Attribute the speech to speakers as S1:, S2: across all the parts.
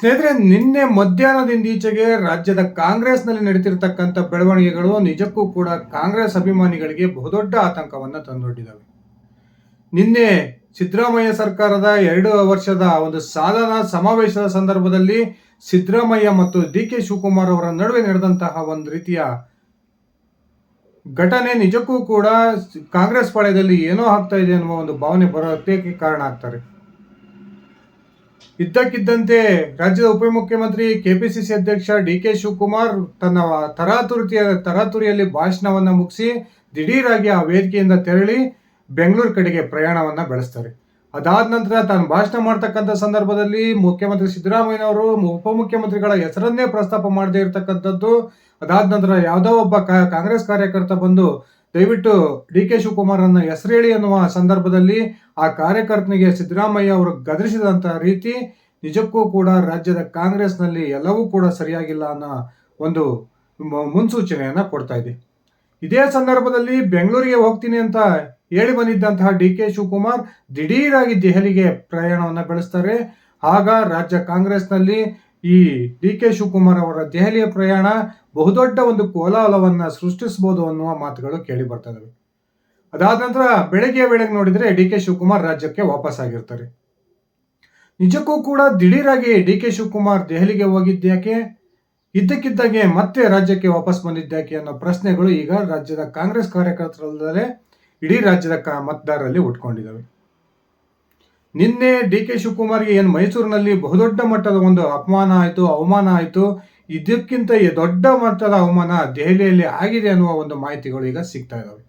S1: ಸ್ನೇಹಿತರೆ, ನಿನ್ನೆ ಮಧ್ಯಾಹ್ನದಿಂದೀಚೆಗೆ ರಾಜ್ಯದ ಕಾಂಗ್ರೆಸ್ನಲ್ಲಿ ನಡೀತಿರ್ತಕ್ಕಂಥ ಬೆಳವಣಿಗೆಗಳು ನಿಜಕ್ಕೂ ಕೂಡ ಕಾಂಗ್ರೆಸ್ ಅಭಿಮಾನಿಗಳಿಗೆ ಬಹುದೊಡ್ಡ ಆತಂಕವನ್ನು ತಂದೊಡ್ಡಿದ್ದಾವೆ ನಿನ್ನೆ ಸಿದ್ದರಾಮಯ್ಯ ಸರ್ಕಾರದ ಎರಡು ವರ್ಷದ ಒಂದು ಸಾಧನಾ ಸಮಾವೇಶದ ಸಂದರ್ಭದಲ್ಲಿ ಸಿದ್ದರಾಮಯ್ಯ ಮತ್ತು ಡಿ ಕೆ ಶಿವಕುಮಾರ್ ಅವರ ನಡುವೆ ನಡೆದಂತಹ ಒಂದು ರೀತಿಯ ಘಟನೆ ನಿಜಕ್ಕೂ ಕೂಡ ಕಾಂಗ್ರೆಸ್ ಪಾಳ್ಯದಲ್ಲಿ ಏನೋ ಆಗ್ತಾ ಇದೆ ಅನ್ನುವ ಒಂದು ಭಾವನೆ ಬರೋಕ್ಕೆ ಕಾರಣ ಆಗ್ತಾರೆ. ಇದ್ದಕ್ಕಿದ್ದಂತೆ ರಾಜ್ಯದ ಉಪಮುಖ್ಯಮಂತ್ರಿ ಕೆಪಿಸಿಸಿ ಅಧ್ಯಕ್ಷ ಡಿ ಕೆ ಶಿವಕುಮಾರ್ ತನ್ನ ತರಾತುರಿಯ ತರಾತುರಿಯಲ್ಲಿ ಭಾಷಣವನ್ನು ಮುಗಿಸಿ ದಿಢೀರಾಗಿ ಆ ವೇದಿಕೆಯಿಂದ ತೆರಳಿ ಬೆಂಗಳೂರು ಕಡೆಗೆ ಪ್ರಯಾಣವನ್ನು ಬೆಳೆಸ್ತಾರೆ. ಅದಾದ ನಂತರ ತಾನು ಭಾಷಣ ಮಾಡ್ತಕ್ಕಂಥ ಸಂದರ್ಭದಲ್ಲಿ ಮುಖ್ಯಮಂತ್ರಿ ಸಿದ್ದರಾಮಯ್ಯನವರು ಉಪಮುಖ್ಯಮಂತ್ರಿಗಳ ಹೆಸರನ್ನೇ ಪ್ರಸ್ತಾಪ ಮಾಡದೇ ಇರತಕ್ಕಂಥದ್ದು. ಅದಾದ ನಂತರ ಯಾವುದೋ ಒಬ್ಬ ಕಾ- ಕಾಂಗ್ರೆಸ್ ಕಾರ್ಯಕರ್ತ ಬಂದು ದಯವಿಟ್ಟು ಡಿ ಕೆ ಶಿವಕುಮಾರನ್ನ ಹೇಳಿ ಅನ್ನುವ ಸಂದರ್ಭದಲ್ಲಿ ಆ ಕಾರ್ಯಕರ್ತನಿಗೆ ಸಿದ್ದರಾಮಯ್ಯ ಅವರು ಗದರಿಸಿದಂತಹ ರೀತಿ ನಿಜಕ್ಕೂ ಕೂಡ ರಾಜ್ಯದ ಕಾಂಗ್ರೆಸ್ನಲ್ಲಿ ಎಲ್ಲವೂ ಕೂಡ ಸರಿಯಾಗಿಲ್ಲ ಅನ್ನೋ ಒಂದು ಮುನ್ಸೂಚನೆಯನ್ನ ಕೊಡ್ತಾ ಇದೆ. ಇದೇ ಸಂದರ್ಭದಲ್ಲಿ ಬೆಂಗಳೂರಿಗೆ ಹೋಗ್ತೀನಿ ಅಂತ ಹೇಳಿ ಬಂದಿದ್ದಂತಹ ಡಿ ಕೆ ಶಿವಕುಮಾರ್ ದಿಢೀರಾಗಿ ದೆಹಲಿಗೆ ಪ್ರಯಾಣವನ್ನು ಬೆಳೆಸ್ತಾರೆ. ಆಗ ರಾಜ್ಯ ಕಾಂಗ್ರೆಸ್ನಲ್ಲಿ ಈ ಡಿ ಕೆ ಶಿವಕುಮಾರ್ ಅವರ ದೆಹಲಿಯ ಪ್ರಯಾಣ ಬಹುದೊಡ್ಡ ಒಂದು ಕೋಲಾಹಲವನ್ನ ಸೃಷ್ಟಿಸಬಹುದು ಅನ್ನುವ ಮಾತುಗಳು ಕೇಳಿ ಬರ್ತಾ ಅದಾದ ನಂತರ ಬೆಳಗ್ಗೆ ವೇಳೆಗೆ ನೋಡಿದ್ರೆ ಡಿ ಕೆ ಶಿವಕುಮಾರ್ ರಾಜ್ಯಕ್ಕೆ ವಾಪಸ್ ಆಗಿರ್ತಾರೆ. ನಿಜಕ್ಕೂ ಕೂಡ ದಿಢೀರಾಗಿ ಡಿ ಕೆ ಶಿವಕುಮಾರ್ ದೆಹಲಿಗೆ ಹೋಗಿದ್ದ್ಯಾಕೆ ಇದ್ದಕ್ಕಿದ್ದಾಗೆ ಮತ್ತೆ ರಾಜ್ಯಕ್ಕೆ ವಾಪಸ್ ಬಂದಿದ್ದ್ಯಾಕೆ ಅನ್ನೋ ಪ್ರಶ್ನೆಗಳು ಈಗ ರಾಜ್ಯದ ಕಾಂಗ್ರೆಸ್ ಕಾರ್ಯಕರ್ತರಲ್ಲದೆ ಇಡೀ ರಾಜ್ಯದ ಕ, ಮತದಾರರಲ್ಲಿ ಉಟ್ಕೊಂಡಿದ್ದಾವೆ ನಿನ್ನೆ ಡಿ ಕೆ ಶಿವಕುಮಾರ್ಗೆ ಏನು ಮೈಸೂರಿನಲ್ಲಿ ಬಹುದೊಡ್ಡ ಮಟ್ಟದ ಒಂದು ಅಪಮಾನ ಆಯಿತು, ಅವಮಾನ ಆಯಿತು, ಇದಕ್ಕಿಂತ ದೊಡ್ಡ ಮಟ್ಟದ ಅವಮಾನ ದೆಹಲಿಯಲ್ಲಿ ಆಗಿದೆ ಅನ್ನುವ ಒಂದು ಮಾಹಿತಿಗಳು ಈಗ ಸಿಗ್ತಾ ಇದ್ದಾವೆ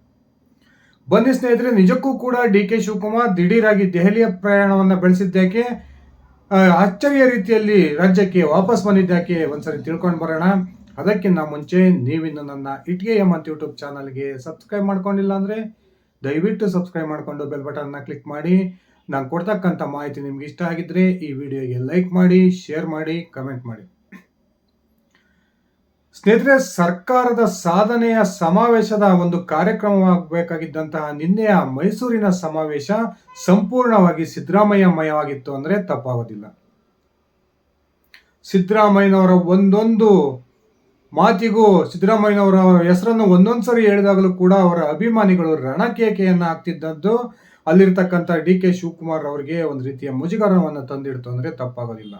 S1: ಬನ್ನಿ ಸ್ನೇಹಿತರೆ, ನಿಜಕ್ಕೂ ಕೂಡ ಡಿ ಕೆ ಶಿವಕುಮಾರ್ ದಿಢೀರಾಗಿ ದೆಹಲಿಯ ಪ್ರಯಾಣವನ್ನು ಬೆಳೆಸಿದ್ದಕ್ಕೆ ಅಚ್ಚರಿಯ ರೀತಿಯಲ್ಲಿ ರಾಜ್ಯಕ್ಕೆ ವಾಪಸ್ ಬಂದಿದ್ದಕ್ಕೆ ಒಂದ್ಸರಿ ತಿಳ್ಕೊಂಡು ಬರೋಣ. ಅದಕ್ಕಿಂತ ಮುಂಚೆ ನೀವಿನ್ನು ನನ್ನ ಇಟ್ಗೆ ಎಂ ಅಂತ ಯೂಟ್ಯೂಬ್ ಚಾನಲ್ಗೆ ಸಬ್ಸ್ಕ್ರೈಬ್ ಮಾಡ್ಕೊಂಡಿಲ್ಲ ಅಂದರೆ ದಯವಿಟ್ಟು ಸಬ್ಸ್ಕ್ರೈಬ್ ಮಾಡಿಕೊಂಡು ಬೆಲ್ ಬಟನ್ನ ಕ್ಲಿಕ್ ಮಾಡಿ. ನಾನು ಕೊಡ್ತಕ್ಕಂಥ ಮಾಹಿತಿ ನಿಮ್ಗೆ ಇಷ್ಟ ಆಗಿದ್ರೆ ಈ ವಿಡಿಯೋಗೆ ಲೈಕ್ ಮಾಡಿ ಶೇರ್ ಮಾಡಿ ಕಮೆಂಟ್ ಮಾಡಿ. ಸ್ನೇಹಿತರೆ, ಸರ್ಕಾರದ ಸಾಧನೆಯ ಸಮಾವೇಶದ ಒಂದು ಕಾರ್ಯಕ್ರಮವಾಗಬೇಕಾಗಿದ್ದಂತಹ ನಿನ್ನೆಯ ಮೈಸೂರಿನ ಸಮಾವೇಶ ಸಂಪೂರ್ಣವಾಗಿ ಸಿದ್ದರಾಮಯ್ಯಮಯವಾಗಿತ್ತು ಅಂದರೆ ತಪ್ಪಾಗೋದಿಲ್ಲ. ಸಿದ್ದರಾಮಯ್ಯನವರ ಒಂದೊಂದು ಮಾತಿಗೂ, ಸಿದ್ದರಾಮಯ್ಯನವರ ಹೆಸರನ್ನು ಒಂದೊಂದು ಸರಿ ಹೇಳಿದಾಗಲೂ ಕೂಡ ಅವರ ಅಭಿಮಾನಿಗಳು ರಣಕೇಕೆಯನ್ನು ಹಾಕ್ತಿದ್ದದ್ದು ಅಲ್ಲಿರ್ತಕ್ಕಂಥ ಡಿ ಕೆ ಶಿವಕುಮಾರ್ ಅವರಿಗೆ ಒಂದು ರೀತಿಯ ಮುಜುಗರವನ್ನು ತಂದಿಡ್ತು ಅಂದರೆ ತಪ್ಪಾಗೋದಿಲ್ಲ.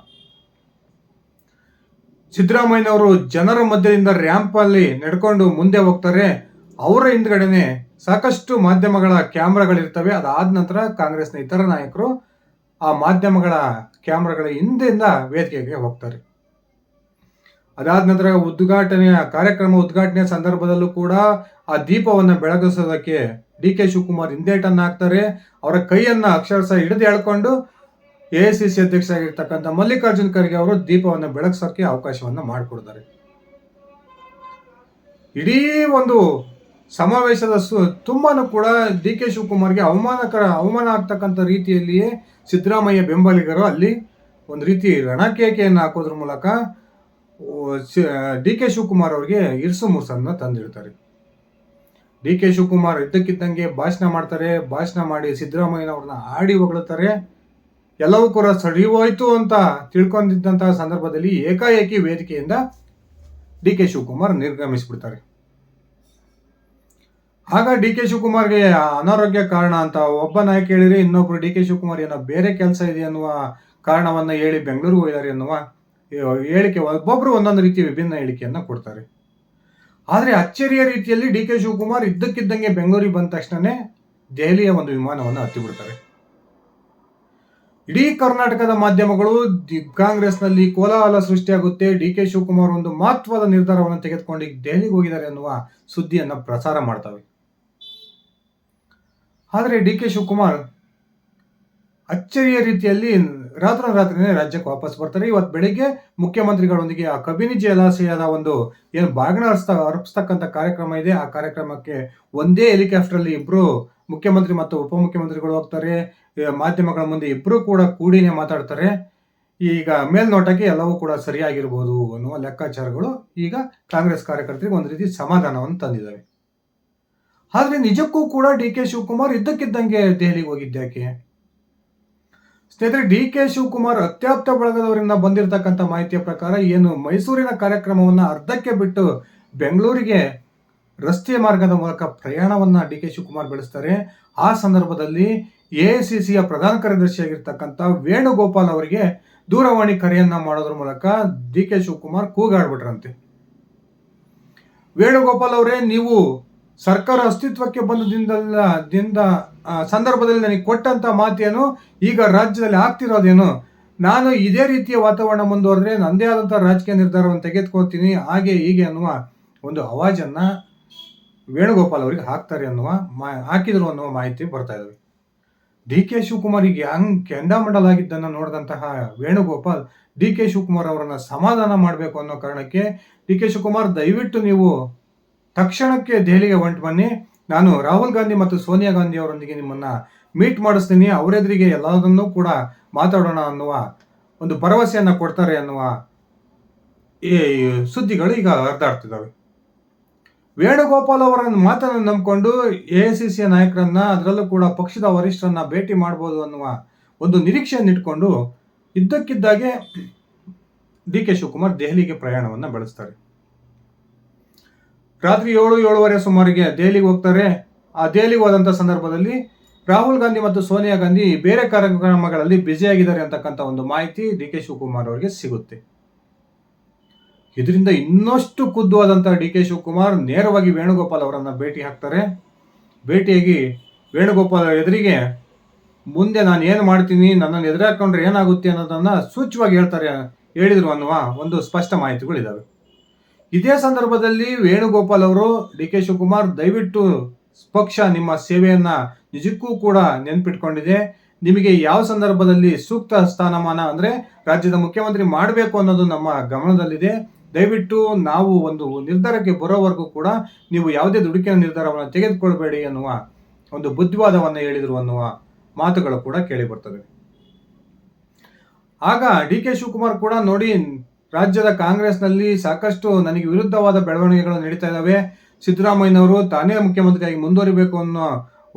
S1: ಸಿದ್ದರಾಮಯ್ಯನವರು ಜನರ ಮಧ್ಯದಿಂದ ರ್ಯಾಂಪಲ್ಲಿ ನಡ್ಕೊಂಡು ಮುಂದೆ ಹೋಗ್ತಾರೆ. ಅವರ ಹಿಂದ್ಗಡೆನೆ ಸಾಕಷ್ಟು ಮಾಧ್ಯಮಗಳ ಕ್ಯಾಮ್ರಾಗಳಿರ್ತವೆ. ಅದಾದ ನಂತರ ಕಾಂಗ್ರೆಸ್ನ ಇತರ ನಾಯಕರು ಆ ಮಾಧ್ಯಮಗಳ ಕ್ಯಾಮ್ರಾಗಳ ಹಿಂದೆಯಿಂದ ವೇದಿಕೆಗೆ ಹೋಗ್ತಾರೆ. ಅದಾದ ನಂತರ ಉದ್ಘಾಟನೆಯ ಕಾರ್ಯಕ್ರಮ ಉದ್ಘಾಟನೆಯ ಸಂದರ್ಭದಲ್ಲೂ ಕೂಡ ಆ ದೀಪವನ್ನು ಬೆಳಗಿಸೋದಕ್ಕೆ ಡಿ ಕೆ ಶಿವಕುಮಾರ್ ಹಿಂದೇಟನ್ನು ಹಾಕ್ತಾರೆ. ಅವರ ಕೈಯನ್ನ ಅಕ್ಷರಶಃ ಹಿಡಿದು ಎಳ್ಕೊಂಡು ಎ ಸಿ ಸಿ ಅಧ್ಯಕ್ಷರಾಗಿರ್ತಕ್ಕಂಥ ಮಲ್ಲಿಕಾರ್ಜುನ್ ಖರ್ಗೆ ಅವರು ದೀಪವನ್ನು ಬೆಳಗಿಸೋಕ್ಕೆ ಅವಕಾಶವನ್ನು ಮಾಡಿಕೊಡ್ತಾರೆ. ಇಡೀ ಒಂದು ಸಮಾವೇಶದ ಸು, ತುಂಬಾನು ಕೂಡ ಡಿ ಕೆ ಶಿವಕುಮಾರ್ಗೆ ಅವಮಾನಕರ, ಅವಮಾನ ಆಗ್ತಕ್ಕಂಥ ರೀತಿಯಲ್ಲಿಯೇ ಸಿದ್ದರಾಮಯ್ಯ ಬೆಂಬಲಿಗರು ಅಲ್ಲಿ ಒಂದು ರೀತಿ ರಣಕೇಕೆಯನ್ನು ಹಾಕೋದ್ರ ಮೂಲಕ ಡಿ ಕೆ ಶಿವಕುಮಾರ್ ಅವರಿಗೆ ಇರ್ಸು ಮುರ್ಸನ್ನು ತಂದಿಡ್ತಾರೆ. ಡಿ ಕೆ ಶಿವಕುಮಾರ್ ಇದ್ದಕ್ಕಿದ್ದಂಗೆ ಭಾಷಣ ಮಾಡ್ತಾರೆ, ಭಾಷಣ ಮಾಡಿ ಸಿದ್ದರಾಮಯ್ಯನವ್ರನ್ನ ಆಡಿ ಹೊಗಳುತ್ತಾರೆ ಎಲ್ಲವೂ ಕೂಡ ಸರಿ ಹೋಯ್ತು ಅಂತ ತಿಳ್ಕೊಂಡಿದ್ದಂತಹ ಸಂದರ್ಭದಲ್ಲಿ ಏಕಾಏಕಿ ವೇದಿಕೆಯಿಂದ ಡಿ ಕೆ ಶಿವಕುಮಾರ್ ನಿರ್ಗಮಿಸಿಬಿಡ್ತಾರೆ. ಆಗ ಡಿ ಕೆ ಶಿವಕುಮಾರ್ಗೆ ಅನಾರೋಗ್ಯ ಕಾರಣ ಅಂತ ಒಬ್ಬ ನಾಯಕ ಹೇಳಿದ್ರೆ ಇನ್ನೊಬ್ರು ಡಿ ಕೆ ಶಿವಕುಮಾರ್ ಏನೋ ಬೇರೆ ಕೆಲಸ ಇದೆ ಅನ್ನುವ ಕಾರಣವನ್ನ ಹೇಳಿ ಬೆಂಗಳೂರಿಗೆ ಹೋಗಿದ್ದಾರೆ ಅನ್ನುವ ಹೇಳಿಕೆ ಒಬ್ಬೊಬ್ಬರು ಒಂದೊಂದು ರೀತಿ ವಿಭಿನ್ನ ಹೇಳಿಕೆಯನ್ನು ಕೊಡ್ತಾರೆ. ಆದರೆ ಅಚ್ಚರಿಯ ರೀತಿಯಲ್ಲಿ ಡಿ ಕೆ ಶಿವಕುಮಾರ್ ಇದ್ದಕ್ಕಿದ್ದಂಗೆ ಬೆಂಗಳೂರಿಗೆ ಬಂದ ತಕ್ಷಣನೇ ದೆಹಲಿಯ ಒಂದು ವಿಮಾನವನ್ನು ಹತ್ತಿಬಿಡ್ತಾರೆ. ಇಡೀ ಕರ್ನಾಟಕದ ಮಾಧ್ಯಮಗಳು ಕಾಂಗ್ರೆಸ್ನಲ್ಲಿ ಕೋಲಾಹಲ ಸೃಷ್ಟಿಯಾಗುತ್ತೆ. ಡಿ ಕೆ ಶಿವಕುಮಾರ್ ಒಂದು ಮಹತ್ವದ ನಿರ್ಧಾರವನ್ನು ತೆಗೆದುಕೊಂಡು ದೆಹಲಿಗೆ ಹೋಗಿದ್ದಾರೆ ಅನ್ನುವ ಸುದ್ದಿಯನ್ನು ಪ್ರಸಾರ ಮಾಡ್ತವೆ. ಆದರೆ ಡಿ ಕೆ ಶಿವಕುಮಾರ್ ಅಚ್ಚರಿಯ ರೀತಿಯಲ್ಲಿ ರಾತ್ರಿ ರಾತ್ರಿನೇ ರಾಜ್ಯಕ್ಕೆ ವಾಪಸ್ ಬರ್ತಾರೆ. ಇವತ್ತು ಬೆಳಿಗ್ಗೆ ಮುಖ್ಯಮಂತ್ರಿಗಳೊಂದಿಗೆ ಆ ಕಬಿನಿ ಜಲಾಶಯದ ಒಂದು ಏನು ಬಾಗಿನ ಅರ್ಪಿಸ್ತ ಅರ್ಪಿಸ್ತಕ್ಕಂಥ ಕಾರ್ಯಕ್ರಮ ಇದೆ. ಆ ಕಾರ್ಯಕ್ರಮಕ್ಕೆ ಒಂದೇ ಹೆಲಿಕಾಪ್ಟರಲ್ಲಿ ಇಬ್ರು ಮುಖ್ಯಮಂತ್ರಿ ಮತ್ತು ಉಪಮುಖ್ಯಮಂತ್ರಿಗಳು ಹೋಗ್ತಾರೆ. ಮಾಧ್ಯಮಗಳ ಮುಂದೆ ಇಬ್ಬರು ಕೂಡ ಕೂಡಿನೇ ಮಾತಾಡ್ತಾರೆ. ಈಗ ಮೇಲ್ನೋಟಕ್ಕೆ ಎಲ್ಲವೂ ಕೂಡ ಸರಿಯಾಗಿರ್ಬೋದು ಅನ್ನುವ ಲೆಕ್ಕಾಚಾರಗಳು ಈಗ ಕಾಂಗ್ರೆಸ್ ಕಾರ್ಯಕರ್ತರಿಗೆ ಒಂದು ರೀತಿ ಸಮಾಧಾನವನ್ನು ತಂದಿದ್ದಾರೆ ಆದರೆ ನಿಜಕ್ಕೂ ಕೂಡ ಡಿ ಕೆ ಶಿವಕುಮಾರ್ ಇದ್ದಕ್ಕಿದ್ದಂಗೆ ದೆಹಲಿಗೆ ಹೋಗಿದ್ದ್ಯಾಕೆ? ಸ್ನೇಹಿತರೆ, ಡಿ ಕೆ ಶಿವಕುಮಾರ್ ಅತ್ಯಾಪ್ತ ಬಳಗದವರಿಂದ ಬಂದಿರತಕ್ಕಂಥ ಮಾಹಿತಿಯ ಪ್ರಕಾರ ಏನು ಮೈಸೂರಿನ ಕಾರ್ಯಕ್ರಮವನ್ನು ಅರ್ಧಕ್ಕೆ ಬಿಟ್ಟು ಬೆಂಗಳೂರಿಗೆ ರಸ್ತೆ ಮಾರ್ಗದ ಮೂಲಕ ಪ್ರಯಾಣವನ್ನ ಡಿ ಕೆ ಶಿವಕುಮಾರ್ ಬೆಳೆಸ್ತಾರೆ. ಆ ಸಂದರ್ಭದಲ್ಲಿ ಎ ಸಿಯ ಪ್ರಧಾನ ಕಾರ್ಯದರ್ಶಿಯಾಗಿರ್ತಕ್ಕಂಥ ವೇಣುಗೋಪಾಲ್ ಅವರಿಗೆ ದೂರವಾಣಿ ಕರೆಯನ್ನ ಮಾಡೋದ್ರ ಮೂಲಕ ಡಿ ಕೆ ಶಿವಕುಮಾರ್ ಕೂಗಾಡ್ಬಿಟ್ರಂತೆ. ವೇಣುಗೋಪಾಲ್ ಅವರೇ, ನೀವು ಸರ್ಕಾರ ಅಸ್ತಿತ್ವಕ್ಕೆ ಬಂದ ದಿಂದ ಸಂದರ್ಭದಲ್ಲಿ ನನಗೆ ಕೊಟ್ಟಂತ ಮಾತೇನು, ಈಗ ರಾಜ್ಯದಲ್ಲಿ ಆಗ್ತಿರೋದೇನು? ನಾನು ಇದೇ ರೀತಿಯ ವಾತಾವರಣ ಮುಂದುವರೆದ್ರೆ ನನ್ನದೇ ಆದಂಥ ರಾಜಕೀಯ ನಿರ್ಧಾರವನ್ನು ತೆಗೆದುಕೊಳ್ತೀನಿ, ಹಾಗೆ ಹೀಗೆ ಅನ್ನುವ ಒಂದು ಅವಾಜನ್ನ ವೇಣುಗೋಪಾಲ್ ಅವರಿಗೆ ಹಾಕ್ತಾರೆ ಅನ್ನುವ ಮಾ, ಹಾಕಿದರು ಅನ್ನುವ ಮಾಹಿತಿ ಬರ್ತಾ ಇದ್ದಾವೆ ಡಿ ಕೆ ಶಿವಕುಮಾರಿಗೆ ಹಂಗ್ ಕೆಂಡಾಮಂಡಲಾಗಿದ್ದನ್ನು ನೋಡಿದಂತಹ ವೇಣುಗೋಪಾಲ್, ಡಿ ಕೆ ಶಿವಕುಮಾರ್ ಅವರನ್ನು ಸಮಾಧಾನ ಮಾಡಬೇಕು ಅನ್ನೋ ಕಾರಣಕ್ಕೆ ಡಿ ಕೆ ಶಿವಕುಮಾರ್ ದಯವಿಟ್ಟು ನೀವು ತಕ್ಷಣಕ್ಕೆ ದೆಹಲಿಗೆ ಹೊಂಟು ಬನ್ನಿ. ನಾನು ರಾಹುಲ್ ಗಾಂಧಿ ಮತ್ತು ಸೋನಿಯಾ ಗಾಂಧಿ ಅವರೊಂದಿಗೆ ನಿಮ್ಮನ್ನ ಮೀಟ್ ಮಾಡಿಸ್ತೀನಿ. ಅವರೆದುರಿಗೆ ಎಲ್ಲದನ್ನೂ ಕೂಡ ಮಾತಾಡೋಣ ಅನ್ನುವ ಒಂದು ಭರವಸೆಯನ್ನು ಕೊಡ್ತಾರೆ ಅನ್ನುವ ಈ ಸುದ್ದಿಗಳು ಈಗ ಹರಿದಾಡ್ತಿದ್ದಾವೆ. ವೇಣುಗೋಪಾಲ್ ಅವರ ಮಾತನ್ನು ನಂಬಿಕೊಂಡು ಎ ಸಿ ಸಿಯ ನಾಯಕರನ್ನ, ಅದರಲ್ಲೂ ಕೂಡ ಪಕ್ಷದ ವರಿಷ್ಠರನ್ನ ಭೇಟಿ ಮಾಡಬಹುದು ಅನ್ನುವ ಒಂದು ನಿರೀಕ್ಷೆಯನ್ನು ಇಟ್ಕೊಂಡು ಇದ್ದಕ್ಕಿದ್ದಾಗೆ ಡಿ ಕೆ ಶಿವಕುಮಾರ್ ದೆಹಲಿಗೆ ಪ್ರಯಾಣವನ್ನು ಬೆಳೆಸ್ತಾರೆ. ರಾತ್ರಿ ಏಳು, ಏಳುವರೆ ಸುಮಾರಿಗೆ ದೆಹಲಿಗೆ ಹೋಗ್ತಾರೆ. ಆ ದೆಹಲಿಗೆ ಹೋದಂಥ ಸಂದರ್ಭದಲ್ಲಿ ರಾಹುಲ್ ಗಾಂಧಿ ಮತ್ತು ಸೋನಿಯಾ ಗಾಂಧಿ ಬೇರೆ ಕಾರ್ಯಕ್ರಮಗಳಲ್ಲಿ ಬ್ಯುಸಿಯಾಗಿದ್ದಾರೆ ಅಂತಕ್ಕಂಥ ಒಂದು ಮಾಹಿತಿ ಡಿ ಕೆ ಶಿವಕುಮಾರ್ ಅವರಿಗೆ ಸಿಗುತ್ತೆ. ಇದರಿಂದ ಇನ್ನಷ್ಟು ಖುದ್ದುವಾದಂಥ ಡಿ ಕೆ ಶಿವಕುಮಾರ್ ನೇರವಾಗಿ ವೇಣುಗೋಪಾಲ್ ಅವರನ್ನು ಭೇಟಿ ಹಾಕ್ತಾರೆ. ಭೇಟಿಯಾಗಿ ವೇಣುಗೋಪಾಲ್ ಎದುರಿಗೆ ಮುಂದೆ ನಾನು ಏನು ಮಾಡ್ತೀನಿ, ನನ್ನನ್ನು ಎದುರಾಕೊಂಡ್ರೆ ಏನಾಗುತ್ತೆ ಅನ್ನೋದನ್ನು ಸೂಚ್ಯವಾಗಿ ಹೇಳ್ತಾರೆ, ಹೇಳಿದರು ಅನ್ನುವ ಒಂದು ಸ್ಪಷ್ಟ ಮಾಹಿತಿಗಳಿದ್ದಾವೆ ಇದೇ ಸಂದರ್ಭದಲ್ಲಿ ವೇಣುಗೋಪಾಲ್ ಅವರು ಡಿ ಕೆ ಶಿವಕುಮಾರ್ ದಯವಿಟ್ಟು ಪಕ್ಷ ನಿಮ್ಮ ಸೇವೆಯನ್ನ ನಿಜಕ್ಕೂ ಕೂಡ ನೆನ್ಪಿಟ್ಕೊಂಡಿದೆ. ನಿಮಗೆ ಯಾವ ಸಂದರ್ಭದಲ್ಲಿ ಸೂಕ್ತ ಸ್ಥಾನಮಾನ ಅಂದ್ರೆ ರಾಜ್ಯದ ಮುಖ್ಯಮಂತ್ರಿ ಮಾಡಬೇಕು ಅನ್ನೋದು ನಮ್ಮ ಗಮನದಲ್ಲಿದೆ. ದಯವಿಟ್ಟು ನಾವು ಒಂದು ನಿರ್ಧಾರಕ್ಕೆ ಬರೋವರೆಗೂ ಕೂಡ ನೀವು ಯಾವುದೇ ದುಡುಕಿನ ನಿರ್ಧಾರವನ್ನು ತೆಗೆದುಕೊಳ್ಬೇಡಿ ಅನ್ನುವ ಒಂದು ಬುದ್ಧಿವಾದವನ್ನು ಹೇಳಿದರು ಅನ್ನುವ ಮಾತುಗಳು ಕೂಡ ಕೇಳಿ ಬರ್ತವೆ ಆಗ ಡಿ ಕೆ ಶಿವಕುಮಾರ್ ಕೂಡ ನೋಡಿ ರಾಜ್ಯದ ಕಾಂಗ್ರೆಸ್ನಲ್ಲಿ ಸಾಕಷ್ಟು ನನಗೆ ವಿರುದ್ಧವಾದ ಬೆಳವಣಿಗೆಗಳು ನಡೀತಾ ಇದ್ದಾವೆ. ಸಿದ್ದರಾಮಯ್ಯನವರು ತಾನೇ ಮುಖ್ಯಮಂತ್ರಿಯಾಗಿ ಮುಂದುವರಿಬೇಕು ಅನ್ನೋ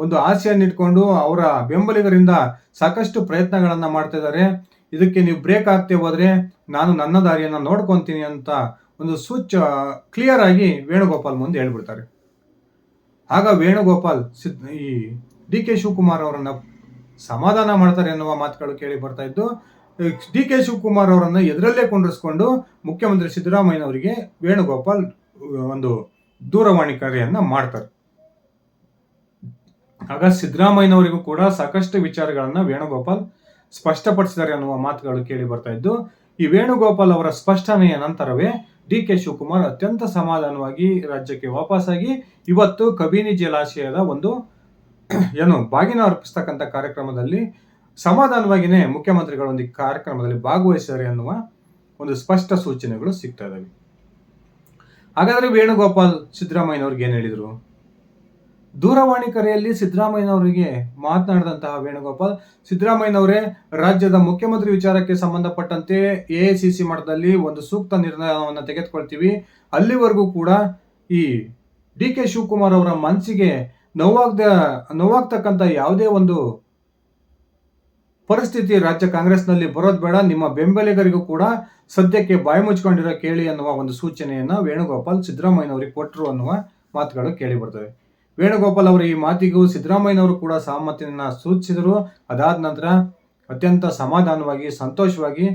S1: ಒಂದು ಆಸೆಯನ್ನು ಇಟ್ಕೊಂಡು ಅವರ ಬೆಂಬಲಿಗರಿಂದ ಸಾಕಷ್ಟು ಪ್ರಯತ್ನಗಳನ್ನು ಮಾಡ್ತಾ ಇದ್ದಾರೆ. ಇದಕ್ಕೆ ನೀವು ಬ್ರೇಕ್ ಆಗ್ತೇ ಹೋದರೆ ನಾನು ನನ್ನ ದಾರಿಯನ್ನು ನೋಡ್ಕೊತೀನಿ ಅಂತ ಒಂದು ಸ್ವಿಚ್ ಕ್ಲಿಯರ್ ಆಗಿ ವೇಣುಗೋಪಾಲ್ ಮುಂದೆ ಹೇಳ್ಬಿಡ್ತಾರೆ. ಆಗ ವೇಣುಗೋಪಾಲ್ ಸಿದ್, ಈ ಡಿ ಕೆ ಶಿವಕುಮಾರ್ ಅವರನ್ನು ಸಮಾಧಾನ ಮಾಡ್ತಾರೆ ಎನ್ನುವ ಮಾತುಗಳು ಕೇಳಿ ಬರ್ತಾ ಇದ್ದು ಡಿ ಕೆ ಶಿವಕುಮಾರ್ ಅವರನ್ನು ಎದುರಲ್ಲೇ ಕೊಂಡಿಸ್ಕೊಂಡು ಮುಖ್ಯಮಂತ್ರಿ ಸಿದ್ದರಾಮಯ್ಯನವರಿಗೆ ವೇಣುಗೋಪಾಲ್ ಒಂದು ದೂರವಾಣಿ ಕರೆಯನ್ನು ಮಾಡ್ತಾರೆ. ಆಗ ಸಿದ್ದರಾಮಯ್ಯನವರಿಗೂ ಕೂಡ ಸಾಕಷ್ಟು ವಿಚಾರಗಳನ್ನು ವೇಣುಗೋಪಾಲ್ ಸ್ಪಷ್ಟಪಡಿಸಿದ್ದಾರೆ ಅನ್ನುವ ಮಾತುಗಳು ಕೇಳಿ ಬರ್ತಾ ಇದ್ದು, ಈ ವೇಣುಗೋಪಾಲ್ ಅವರ ಸ್ಪಷ್ಟನೆಯ ನಂತರವೇ ಡಿ ಕೆ ಶಿವಕುಮಾರ್ ಅತ್ಯಂತ ಸಮಾಧಾನವಾಗಿ ರಾಜ್ಯಕ್ಕೆ ವಾಪಸ್ಸಾಗಿ ಇವತ್ತು ಕಬಿನಿ ಜಲಾಶಯದ ಒಂದು, ಏನು, ಬಾಗಿನ ಅರ್ಪಿಸ್ತಕ್ಕಂಥ ಕಾರ್ಯಕ್ರಮದಲ್ಲಿ ಸಮಾಧಾನವಾಗಿಯೇ ಮುಖ್ಯಮಂತ್ರಿಗಳೊಂದಿಗೆ ಕಾರ್ಯಕ್ರಮದಲ್ಲಿ ಭಾಗವಹಿಸಿದ್ದಾರೆ ಅನ್ನುವ ಒಂದು ಸ್ಪಷ್ಟ ಸೂಚನೆಗಳು ಸಿಗ್ತಾ ಇದಾವೆ. ಹಾಗಾದ್ರೆ ವೇಣುಗೋಪಾಲ್ ಸಿದ್ದರಾಮಯ್ಯನವ್ರಿಗೆ ಏನು ಹೇಳಿದರು? ದೂರವಾಣಿ ಕರೆಯಲ್ಲಿ ಸಿದ್ದರಾಮಯ್ಯನವರಿಗೆ ಮಾತನಾಡಿದಂತಹ ವೇಣುಗೋಪಾಲ್, ಸಿದ್ದರಾಮಯ್ಯನವರೇ, ರಾಜ್ಯದ ಮುಖ್ಯಮಂತ್ರಿ ವಿಚಾರಕ್ಕೆ ಸಂಬಂಧಪಟ್ಟಂತೆ ಎ ಸಿ ಸಿ ಮಟ್ಟದಲ್ಲಿ ಒಂದು ಸೂಕ್ತ ನಿರ್ಣಯವನ್ನು ತೆಗೆದುಕೊಳ್ತೀವಿ. ಅಲ್ಲಿವರೆಗೂ ಕೂಡ ಈ ಡಿ ಕೆ ಶಿವಕುಮಾರ್ ಅವರ ಮನಸ್ಸಿಗೆ ನೋವಾಗ್ದ, ನೋವಾಗ್ತಕ್ಕಂಥ ಯಾವುದೇ ಒಂದು ಪರಿಸ್ಥಿತಿ ರಾಜ್ಯ ಕಾಂಗ್ರೆಸ್ನಲ್ಲಿ ಬರೋದು ಬೇಡ, ನಿಮ್ಮ ಬೆಂಬಲಿಗರಿಗೂ ಕೂಡ ಸದ್ಯಕ್ಕೆ ಬಾಯಿ ಮುಚ್ಕೊಂಡಿರೋ ಕೇಳಿ ಅನ್ನುವ ಒಂದು ಸೂಚನೆಯನ್ನ ವೇಣುಗೋಪಾಲ್ ಸಿದ್ದರಾಮಯ್ಯನವರಿಗೆ ಕೊಟ್ಟರು ಅನ್ನುವ ಮಾತುಗಳು ಕೇಳಿ ಬರ್ತವೆ. ವೇಣುಗೋಪಾಲ್ ಅವರ ಈ ಮಾತಿಗೂ ಸಿದ್ದರಾಮಯ್ಯನವರು ಕೂಡ ಸಹಮತಿಯನ್ನ ಸೂಚಿಸಿದರು. ಅದಾದ ನಂತರ ಅತ್ಯಂತ ಸಮಾಧಾನವಾಗಿ, ಸಂತೋಷವಾಗಿ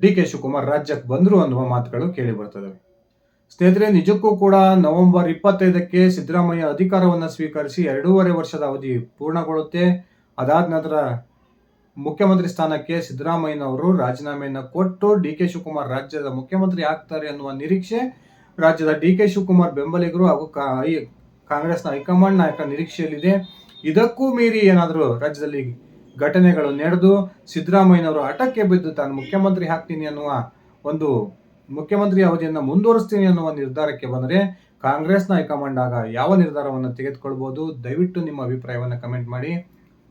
S1: ಡಿ ಕೆ ಶಿವಕುಮಾರ್ ರಾಜ್ಯಕ್ಕೆ ಬಂದರು ಅನ್ನುವ ಮಾತುಗಳು ಕೇಳಿ ಬರ್ತದೆ ಸ್ನೇಹಿತರೆ, ನಿಜಕ್ಕೂ ಕೂಡ ನವೆಂಬರ್ ಇಪ್ಪತ್ತೈದಕ್ಕೆ ಸಿದ್ದರಾಮಯ್ಯ ಅಧಿಕಾರವನ್ನು ಸ್ವೀಕರಿಸಿ ಎರಡೂವರೆ ವರ್ಷದ ಅವಧಿ ಪೂರ್ಣಗೊಳ್ಳುತ್ತೆ. ಅದಾದ ನಂತರ ಮುಖ್ಯಮಂತ್ರಿ ಸ್ಥಾನಕ್ಕೆ ಸಿದ್ದರಾಮಯ್ಯನವರು ರಾಜೀನಾಮೆಯನ್ನು ಕೊಟ್ಟು ಡಿ ಕೆ ಶಿವಕುಮಾರ್ ರಾಜ್ಯದ ಮುಖ್ಯಮಂತ್ರಿ ಆಗ್ತಾರೆ ಅನ್ನುವ ನಿರೀಕ್ಷೆ ರಾಜ್ಯದ ಡಿ ಕೆ ಶಿವಕುಮಾರ್ ಬೆಂಬಲಿಗರು ಹಾಗೂ ಕಾಂಗ್ರೆಸ್ನ ಹೈಕಮಾಂಡ್ ನಾಯಕ ನಿರೀಕ್ಷೆಯಲ್ಲಿದೆ. ಇದಕ್ಕೂ ಮೀರಿ ಏನಾದರೂ ರಾಜ್ಯದಲ್ಲಿ ಘಟನೆಗಳು ನಡೆದು ಸಿದ್ದರಾಮಯ್ಯನವರು ಹಠಕ್ಕೆ ಬಿದ್ದು ತಾನು ಮುಖ್ಯಮಂತ್ರಿ ಹಾಕ್ತೀನಿ ಅನ್ನುವ ಒಂದು ಮುಖ್ಯಮಂತ್ರಿ ಅವಧಿಯನ್ನು ಮುಂದುವರಿಸ್ತೀನಿ ಅನ್ನುವ ನಿರ್ಧಾರಕ್ಕೆ ಬಂದರೆ ಕಾಂಗ್ರೆಸ್ನ ಹೈಕಮಾಂಡ್ ಆಗ ಯಾವ ನಿರ್ಧಾರವನ್ನು ತೆಗೆದುಕೊಳ್ಬೋದು? ದಯವಿಟ್ಟು ನಿಮ್ಮ ಅಭಿಪ್ರಾಯವನ್ನು ಕಮೆಂಟ್ ಮಾಡಿ.